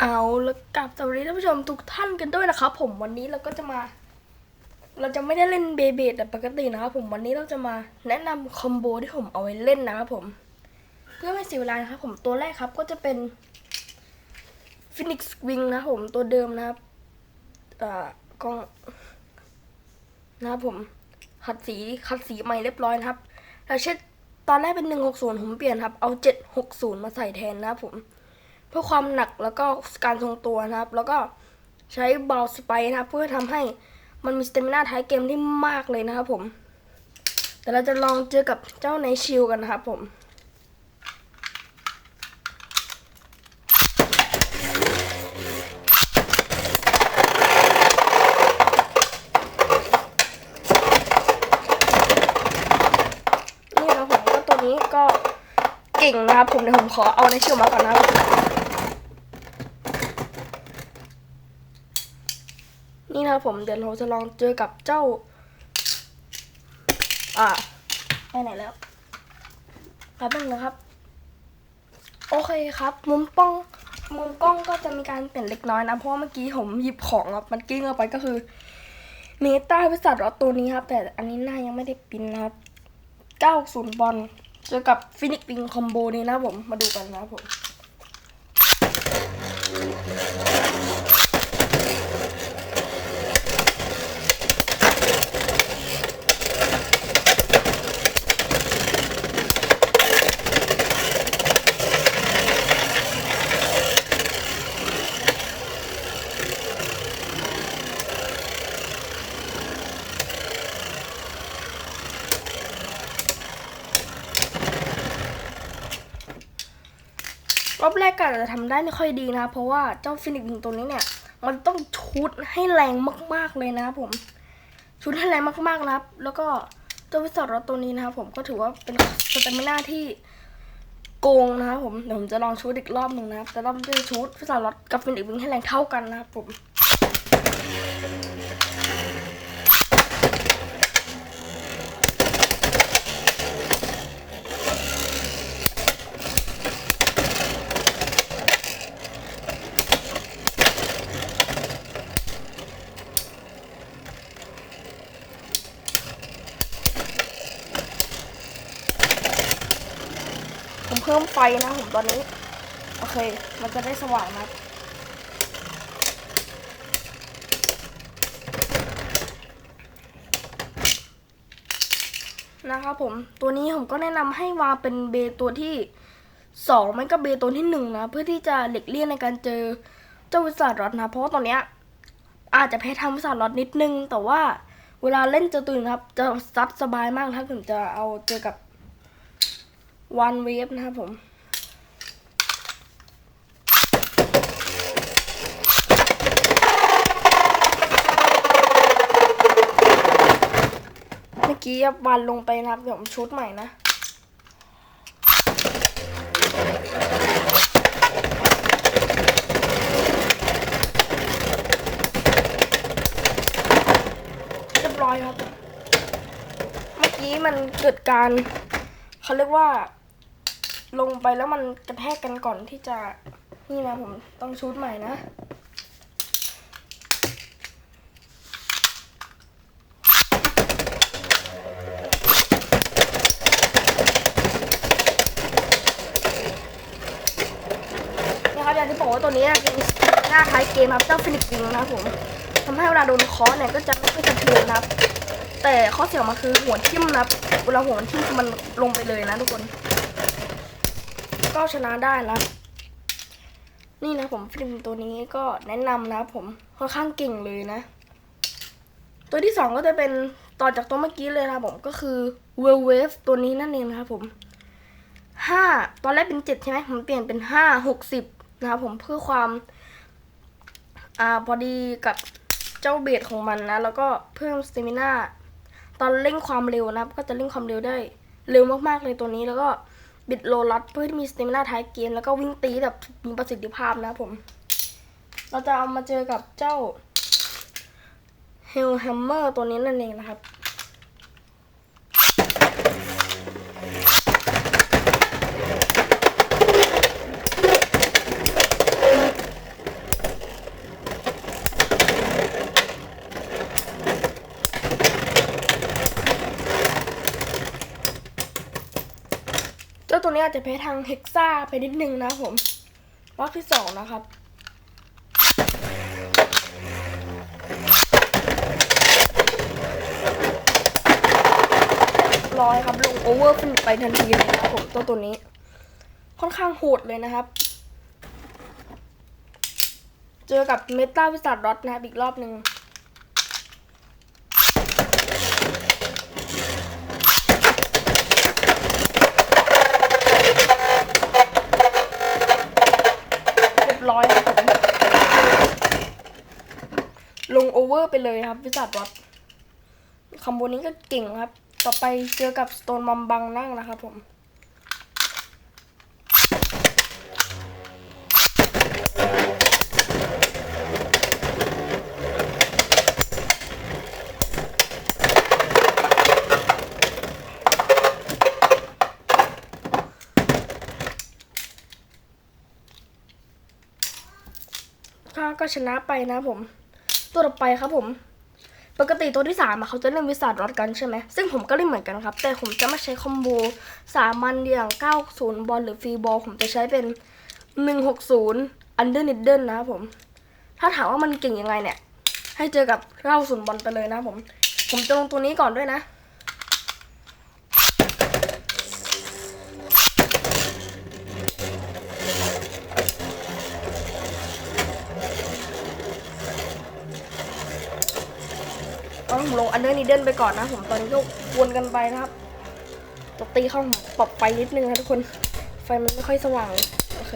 เอาแล้วกลับสวัสดีท่านผู้ชมทุกท่านกันด้วยนะครับผมวันนี้เราก็จะมา เราจะไม่ได้เล่นเบเบดแบบปกตินะครับผมวันนี้เราจะมาแนะนำคอมโบที่ผมเอาไว้เล่นนะครับผม เพื่อไม่เสียเวลานะครับผมตัวแรกครับก็จะเป็นฟินิกซ์วิงนะครับผมตัวเดิมนะครับอ่ากองนะครับผมขัดสีขัดสีใหม่เรียบร้อยนะครับแล้วเช่นตอนแรกเป็น160ผมเปลี่ยนครับเอา760มาใส่แทนนะครับผม พื่อความหนักแล้วก็การทรงตัวนะครับ แล้วก็ใช้บอลสไปนะครับ เพื่อทำให้มันมีสเตมินาท้ายเกมที่มากเลยนะครับผมแต่เราจะลองเจอกับเจ้าในชิลกันนะครับผมนี่นะครับผมก็ตัวนี้ก็เก่งนะครับผมเดี๋ยวผมขอเอาในชิลมาก่อนนะครับ นี่นะครับ ผมเดี๋ยวเราจะลองเจอกับเจ้า อ่าไปไหนแล้วแป๊บนึงนะครับ โอเคครับ มุมป้อง มุมกล้องก็จะมีการเปลี่ยนเล็กน้อยนะ เพราะว่าเมื่อกี้ผมหยิบของครับมันกิ้งออกไปก็คือเมตาวิสัทรอตัวนี้ครับ แต่อันนี้หน้ายังไม่ได้ปิ้นนะครับ 90 บอลเจอกับฟินิกปิงคอมโบนี้นะผม มาดูกันนะผม อบแรกก็อาจจะทำได้ไม่ค่อยดีนะเพราะว่าเจ้าฟินิกซ์ตัวนี้เนี่ย มันต้องชุดให้แรงมากๆเลยนะครับผมชุดให้แรงมากๆนะครับ แล้วก็เจ้าวิสัทรถตัวนี้นะครับผมก็ถือว่าเป็นสเตมินาที่โกงนะครับผมเดี๋ยวผมจะลองชุดอีกรอบหนึ่งนะครับแต่รอบนี้ชุดวิสัทรถกับฟินิกซ์ิงให้แรงเท่ากันนะครับผม ไฟนะผมตอนนี้ โอเค มันจะได้สว่างนะนะครับผมตัวนี้ผมก็แนะนำให้วางเป็นเบตัวที่สองไม่ก็เบตัวที่หนึ่งนะเพื่อที่จะหลีกเลี่ยงในการเจอเจ้าวิสาร์รอดนะ เพราะว่าตอนเนี้ยอาจจะแพ้ทางวิสาร์รอดนิดนึง แต่ว่าเวลาเล่นเจอตัวอื่นครับ จะซัดสบายมากถ้าถึงจะเอาเจอกับ one wave นะครับผม กี้วันลงไปนะครับ เดี๋ยวผมชุดใหม่นะเรียบร้อยครับ เมื่อกี้มันเกิดการเขาเรียกว่า ลงไปแล้วมันกระแทกกันก่อนที่จะนี่นะผมต้องชุดใหม่นะ นะครับอย่างที่บอกว่า ตัวนี้เป็นหน้าท้ายเกมครับเจ้าฟินิกวิงนะผมทำให้เวลาโดนเคอเนี่ยก็จะไม่ค่อยกระเทือนนะครับ แต่ข้อเสียของมันคือหัวทิ่มนะครับเวลาหัวมันทิ่มมันลงไปเลยนะทุกคน ก็ชนะได้นะนี่นะผมฟิลิปตัวนี้ก็แนะนำนะผมค่อนข้างเก่งเลยนะ ตัวที่สองก็จะเป็นต่อจากตัวเมื่อกี้เลยนะผมก็คือเวลเวฟตัวนี้นั่นเองนะครับผมห้าตอนแรกเป็นเจ็ดใช่ไหมผมเปลี่ยนเป็นห้าหกสิบ นะครับผมเพื่อความอ่าพอดีกับเจ้าเบสของมันนะ แล้วก็เพิ่มสเตมินาตอนเร่งความเร็วนะครับ ก็จะเร่งความเร็วได้เร็วมากๆเลยตัวนี้แล้วก็บิดโลลัดเพื่อที่มีสเตมินาท้ายเกมแล้วก็วิ่งตีแบบมีประสิทธิภาพนะผม เราจะเอามาเจอกับเจ้าเฮลแฮมเมอร์ตัวนี้นั่นเองนะครับาจะแพ้ทางเฮกซ่าไปนิดนึงนะผมรอบที่สองนะครับร้อยครับลงโอเวอร์ขึ้นไปทันทีเลยนะครับผมตัวตัวนี้ ค่อนข้างโหดเลยนะครับ เจอกับเมตาวิสัทรอตนะครับอีกรอบหนึ่ง โอเวอร์ไปเลยครับวิสัทรอตคอมโบนี้ก็เก่งครับ ต่อไปเจอกับสโตนมัมบังนั่งนะครับผมก็ชนะไปนะผม ตัวต่อไปครับผม ปกติตัวที่สามอะเขาจะเล่นวิสาดรอดกันใช่ไหมซึ่งผมก็เล่นเหมือนกันครับ แต่ผมจะไม่ใช้คอมโบสามันอย่าง 90 บอลหรือฟรีบอลผมจะใช้เป็น 160 อันเดอร์นิดเดิลนะครับผม ถ้าถามว่ามันเก่งยังไงเนี่ย ให้เจอกับเก้าศูนย์บอลไปเลยนะผม ผมจะลงตัวนี้ก่อนด้วยนะ ต้ อันเดอร์นิดเดิลไปก่อนนะผมตอนนี้ก็วนกันไปนะครับตกตีเข้าปรับไฟนิดนึงนะทุกคน ไฟมันไม่ค่อยสว่างโอเค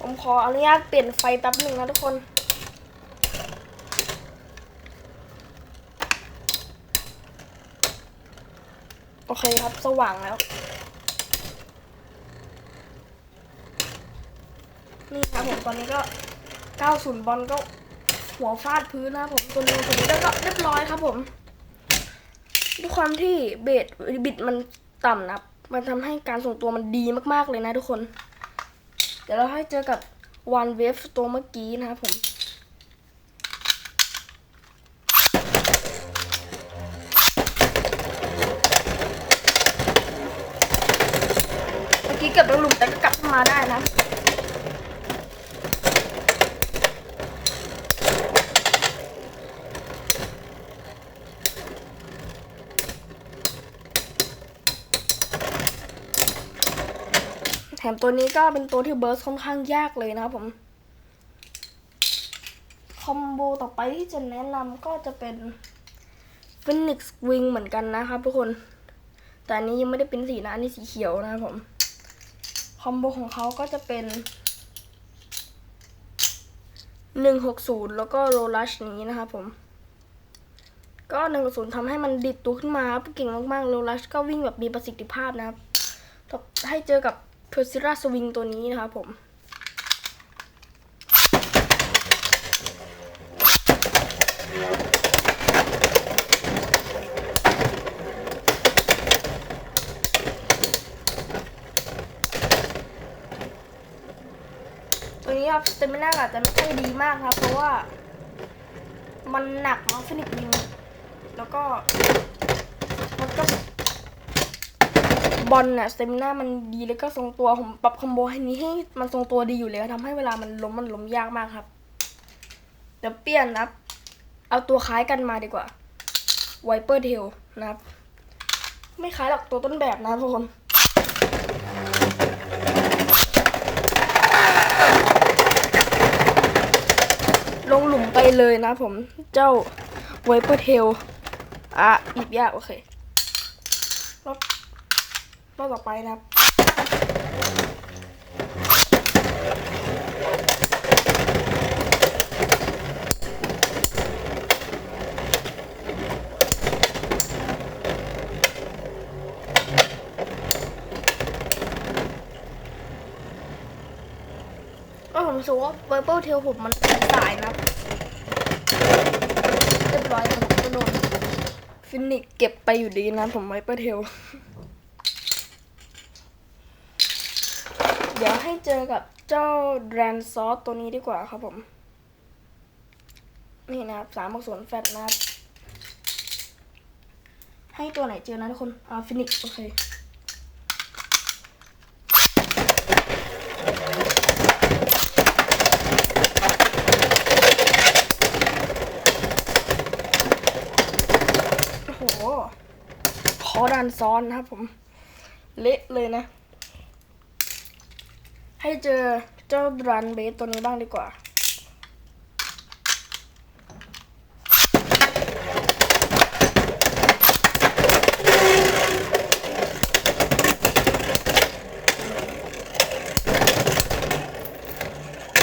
ผมขออนุญาตเปลี่ยนไฟแป๊บหนึ่งนะทุกคน โอเคครับ สว่างแล้ว นี่ครับผมตอนนี้ก็90บอลก็หัวฟาดพื้นนะครับผมตัวนี้ตัวนี้ก็เรียบร้อยครับผมด้วยความที่เบสบิดมันต่ำนะครับมันทำให้การส่งตัวมันดีมากๆเลยนะทุกคน เดี๋ยวเราให้เจอกับ One Wave ตัวเมื่อกี้นะครับผม เกี้เกือบโดนหลุมแต่ก็กลับมาได้นะแถมตัวนี้ก็เป็นตัวที่เบิร์สค่อนข้างยากเลยนะครับผม คอมโบต่อไปที่จะแนะนำก็จะเป็น Phoenix Wing เหมือนกันนะครับทุกคน แต่อันนี้ยังไม่ได้เป็นสีนะอันนี้สีเขียวนะครับผม คอมโบของเขาก็จะเป็น 160 แล้วก็โรลัชนี้นะครับผม ก็ 160ทำให้มันดิดตัวขึ้นมาครับเก่งมากๆโรลัชก็วิ่งแบบมีประสิทธิภาพนะครับให้เจอกับเพอร์ซิราสวิงตัวนี้นะครับผม ตัวนี้ครับสเตมิน่าอาจจะไม่ค่อยดีมากครับ เพราะว่า มันหนักมาฟินิกวิงแล้วก็มันก็บอลน่ะสเตมิน่ามันดีแล้วก็ทรงตัวผมปรับคอมโบให้นี้ให้มันทรงตัวดีอยู่แล้วทำให้เวลามันล้มมันล้มยากมากครับเดี๋ยวเปลี่ยนนะครับ เอาตัวคล้ายกันมาดีกว่าไวเปอร์เทลนะครับ ไม่คล้ายหรอกตัวต้นแบบนะทุกคน ลงหลุมไป เลยนะผมเจ้าไวเปอร์เทลอะหยิบยากโอเครอบรอบต่อไปนะครับผมรู้สึกว่าไวเปอร์เทลผมมันสายนะครับ เรียบร้อยผมก็โดนฟินิกเก็บไปอยู่ดีนะผมไว้ประเทลเดี๋ยวให้เจอกับเจ้าแรนซอสตัวนี้ดีกว่าครับผม นี่นะสามบวกศูนแฟตนับให้ตัวไหนเจอนะทุกคน อ่าฟินิกโอเค โอ้โหขอดันซ้อนนะครับผม เละเลยนะ ให้เจอเจ้ารันเบสตัวนี้บ้างดีกว่า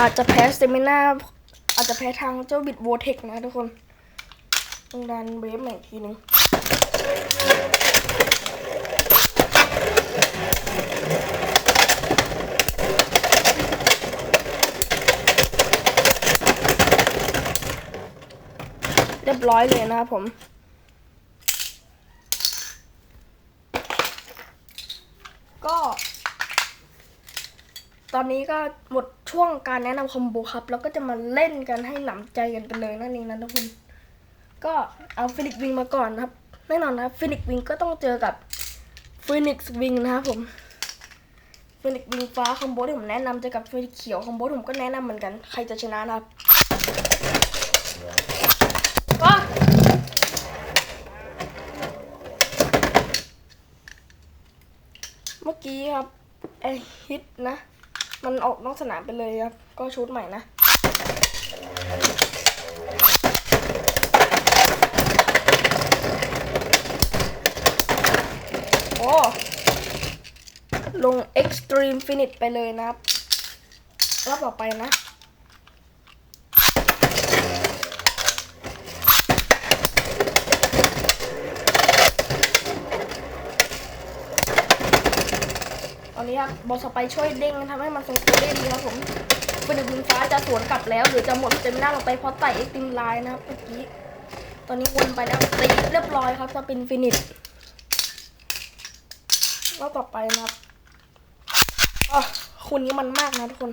อาจจะแพ้สเตมิน่าอาจจะแพ้ทางเจ้าบิดโวเทคนะทุกคนต้องดันเบฟใหม่อีกทีนึง บร้อยเลยนะครับผม ก็ ตอนนี้ก็หมดช่วงการแนะนำคอมโบครับ แล้วก็จะมาเล่นกันให้หนำใจกันไปเลยนั่นเองนะทุกคน ก็เอาฟินิกวิงมาก่อนนะครับ แน่นอนนะฟินิกวิงก็ต้องเจอกับฟินิกส์วิงนะครับผมฟินิกวิงฟ้าคอมโบที่ผมแนะนำเจอกับฟินิกเขียวคอมโบที่ผมก็แนะนำเหมือนกัน ใครจะชนะนะครับ เมื่อกี้ครับไอฮิตนะ มันออกนอกสนามไปเลยครับ ก็ชุดใหม่นะโอ้ลง Extreme Finish ไปเลยนะครับรอบต่อไปนะ ตอนนี้ ครับบอสไปช่วยเด้งทำให้มันทรงตัวได้ดีครับผมเป็นดึงฟ้าจะสวนกลับแล้ว หรือจะหมดเต็มหน้าลงไปเพราะไต่เอ็กติมไลน์นะครับเมื่อกี้ตอนนี้วนไปแล้วตีเรียบร้อยครับจะเป็นฟินิชรอบต่อไปนะครับอ๋อคุณนี้มันมากนะทุกคน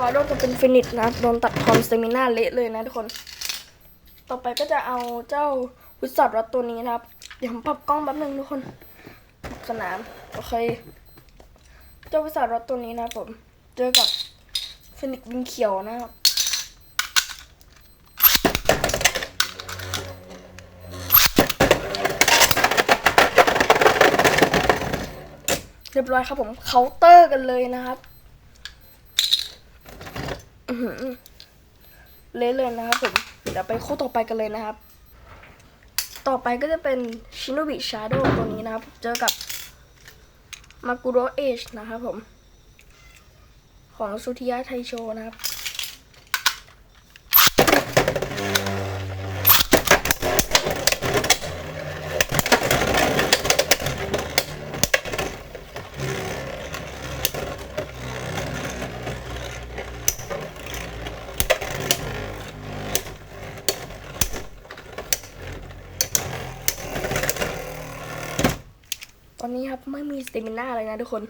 ร้อยโดนจะเป็นฟินิชนะโดนตัดคอนสเตมิน่าเละเลยนะทุกคน ต่อไปก็จะเอาเจ้าวิสัทรัตตัวนี้นะครับ เดี๋ยวผมปรับกล้องแป๊บนึงทุกคนสนามโอเค เจ้าวิสัทรัตตัวนี้นะผมเจอกับฟินิกวิงเขียวนะครับเรียบร้อยครับผมเคาน์เตอร์กันเลยนะครับ เละเลยนะครับผมเดี๋ยวไปคู่ต่อไปกันเลยนะครับ ต่อไปก็จะเป็นชิโนบิชาร์โดตัวนี้นะครับ เจอกับมากุโรเอชนะครับผม ของสุธิยะไทโชนะครับ ตอนนี้ครับไม่มีสเตมิน่าเลยนะทุกคน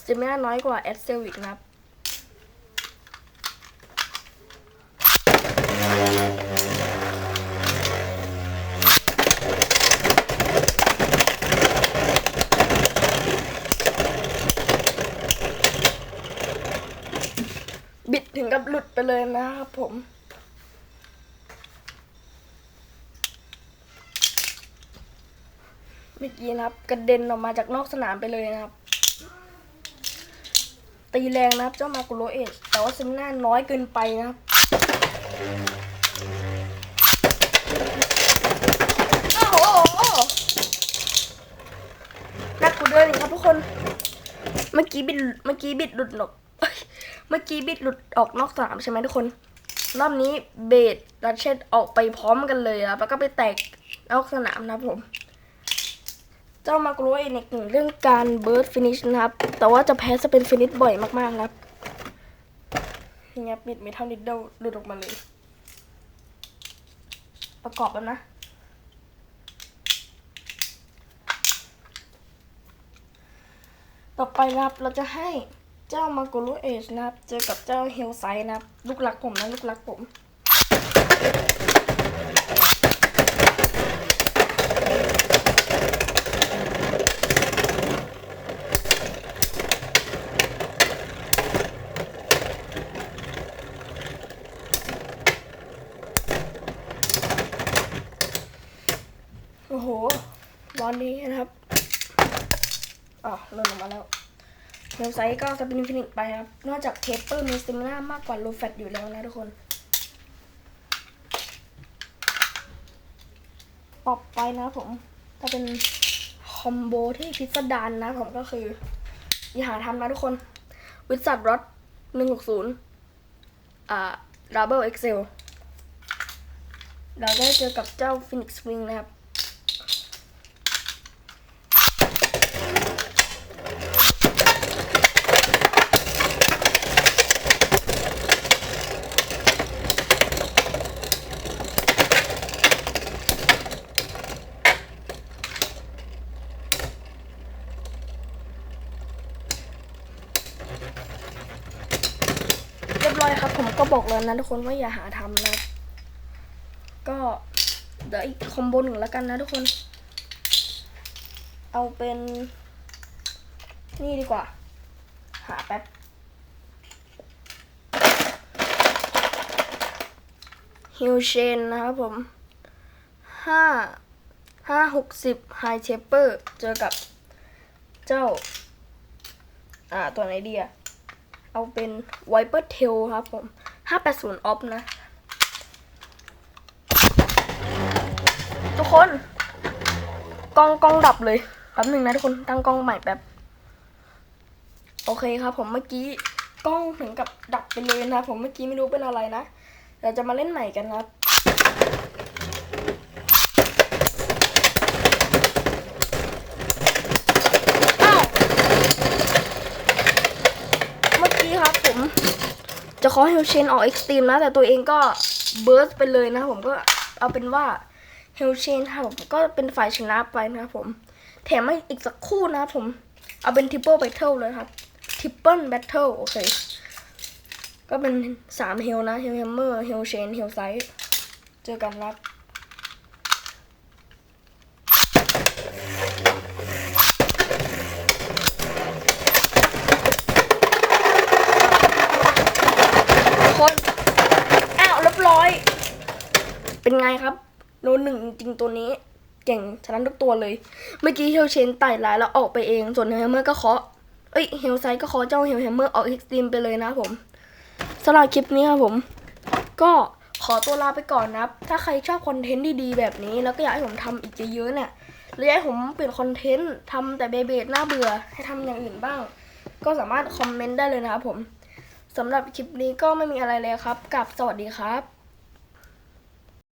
สเตมิน่าน้อยกว่าแอดเซลอีกนะครับบิดถึงกับหลุดไปเลยนะครับผม เมื่อ กี้นะครับกระเด็นออกมาจากนอกสนามไปเลยนะครับ ตีแรงนะครับเจ้ามากุโรเอชแต่ว่าซิมน่าน้อยเกินไปนะครับโอ้โหนักกูเดินอีกครับทุกคน เมื่อกี้บิดเมื่อกี้บิดหลุดหนกเมื่อกี้บิดหลุดออกนอกสนามใช่ไหมทุกคนรอบนี้เบดรัชเชตออกไปพร้อมกันเลยครับแล้วก็ไปแตกนอกสนามนะผม เจ้ามากรเอเนกหนึ่งเรื่องการเบิร์ดฟินิชนะครับ แต่ว่าจะแพ้จะเปนฟินิชบ่อยมากๆนะครับนี่ไงปิดเมทัลนิดเดิลหลุดออกมาเลย ประกอบแล้วนะต่อไปนะครับเราจะให้เจ้ามาโกโรเอชนะครับ เจอกับเจ้าเฮลไซนะครับ ลูกรักผมนะ ลูกรักผม โอ้โห บอลนี้นะครับอ๋อหล่นออกมาแล้วเฮลไซก็จะเป็นอินฟินิตไปครับ นอกจากเทปเปอร์มีสติมิน่ามากกว่าโลแฟตอยู่แล้วนะทุกคน ต่อไปนะผมถ้าเป็นคอมโบที่พิสดารนะผมก็คือ อย่าหาทำนะทุกคน วิสัทรอดหนึ่งหกศูนย์อ่าดับเบิลเอ็กเซลเราได้เจอกับเจ้าฟินิกซ์วิงนะครับ เรียบร้อยครับ ผม ก็บอกเลยนะทุกคนว่าอย่าหาทำนะก็เดี๋ยวอีกคอมโบหนึ่งแล้วกันนะทุกคน เอาเป็น นี่ดีกว่า หาแป๊บฮิวเชนนะครับผมห้าห้าหกสิบไฮเชเปอร์เจอกับเจ้า อ่า ตัวไหนดีอะเอาเป็น Viper Tail ครับผม 580ออฟนะ ทุกคน กล้องกล้องดับเลยแป๊บหนึ่งนะทุกคนตั้งกล้องใหม่แป๊บ โอเคครับผมเมื่อกี้กล้องถึงกับดับไปเลยนะผมเมื่อกี้ไม่รู้เป็นอะไรนะเราจะมาเล่นใหม่กันนะครับ อ้าว เมื่อกี้ครับผม จะขอเฮลเชนออกเอ็กซ์ตรีมนะ แต่ตัวเองก็เบิร์สไปเลยนะผมก็เอาเป็นว่าเฮลเชนครับผมก็เป็นฝ่ายชนะไปนะครับผม แถมม่อีกสักคู่นะผม เอาเป็นทริปเปิลแบทเทิลเลยครับทริปเปิลแบทเทิลโอเค ก็เป็นสามเฮลนะเฮลแฮมเมอร์เฮลเชนเฮลไซส์เจอกันครับ คน อ้าวเรียบร้อย เป็นไงครับโนหนึ่งจริงตัวนี้ เก่งชนะทุกตัวเลย เมื่อกี้เฮลเชนไต่ลายแล้วออกไปเอง ส่วนเฮลเมอร์ก็เคาะ เอ้ย เฮลไซก็เคาะเจ้าเฮลแฮมเมอร์ออกเอ็กซ์ตรีมไปเลยนะผมสำหรับคลิปนี้ครับผม ก็ขอตัวลาไปก่อนนะครับ ถ้าใครชอบคอนเทนต์ดีๆแบบนี้ แล้วก็อยากให้ผมทำอีกเยอะๆเนี่ยหรืออยากให้ผมเปลี่ยนคอนเทนต์ทำแต่เบเบดน่าเบื่อให้ทำอย่างอื่นบ้าง ก็สามารถคอมเมนต์ได้เลยนะครับผม สำหรับคลิปนี้ก็ไม่มีอะไรเลยครับกับสวัสดีครับ